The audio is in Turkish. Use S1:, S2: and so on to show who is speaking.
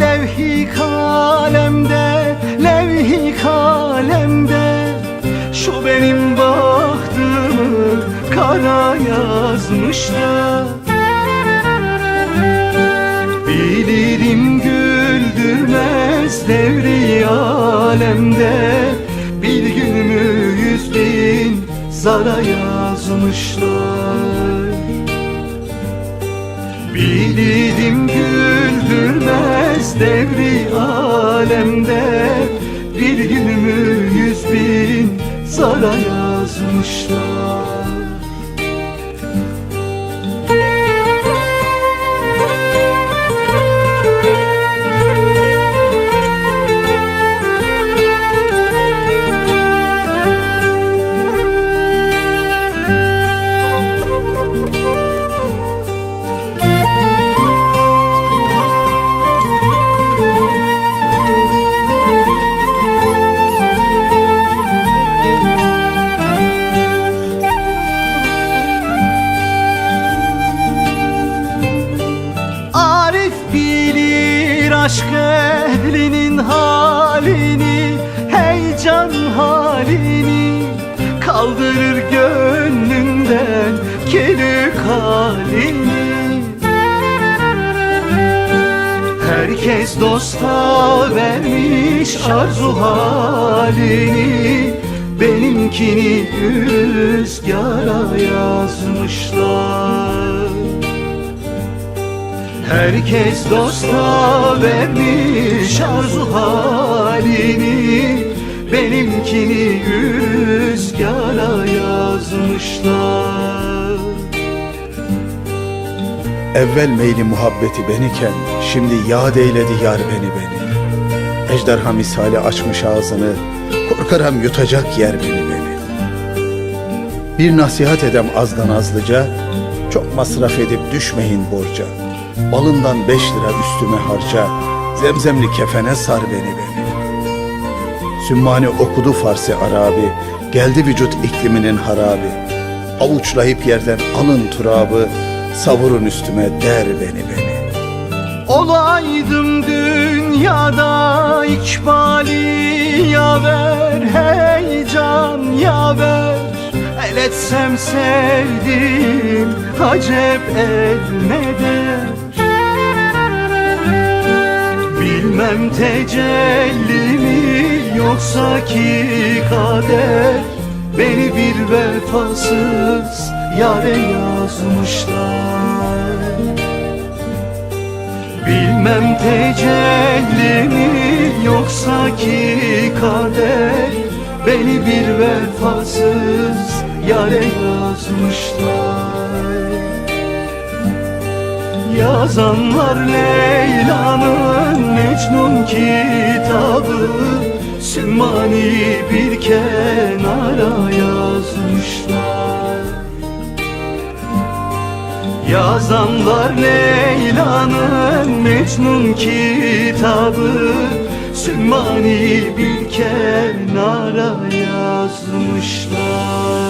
S1: levh-i kalemde levh-i kalemde. Şu benim bahtımı kara yazmışlar Bilirim güldürmez devri alemde. Bir günümü yüz bin zara yazmışlar. Bilirim güldürmez devri alemde Bir günümü yüz bin zara yazmışlar aşk ehlinin halini Heyecan halini Kaldırır gönlünden kelük halini. Herkes dosta vermiş arzu halini Benimkini rüzgara yazmışlar Herkes dosta vermiş arzu halini. Benimkini rüzgara yazmışlar.
S2: Evvel meyli muhabbeti beniken Şimdi yad eyledi yar beni beni. Ejderha misali açmış ağzını Korkarım yutacak yer beni beni. Bir nasihat edem azdan azlıca Çok masraf edip düşmeyin borca Balından beş lira üstüme harca Zemzemli kefene sar beni beni Sümmani okudu Farsi Arabi Geldi vücut ikliminin harabi. Avuçlayıp yerden alın turabı Savurun üstüme der beni beni
S1: Olaydım dünyada ikbali yaver Heyecan yaver etsem sevdim acep el Bilmem tecelli mi yoksa ki kader. Beni bir vefasız yare yazmışlar. Bilmem tecelli mi yoksa ki kader. Beni bir vefasız yare yazmışlar. Yazanlar Leyla'nın Mecnun kitabı Sümmani bir kenara yazmışlar. Yazanlar Leyla'nın Mecnun kitabı Sümmani bir kenara yazmışlar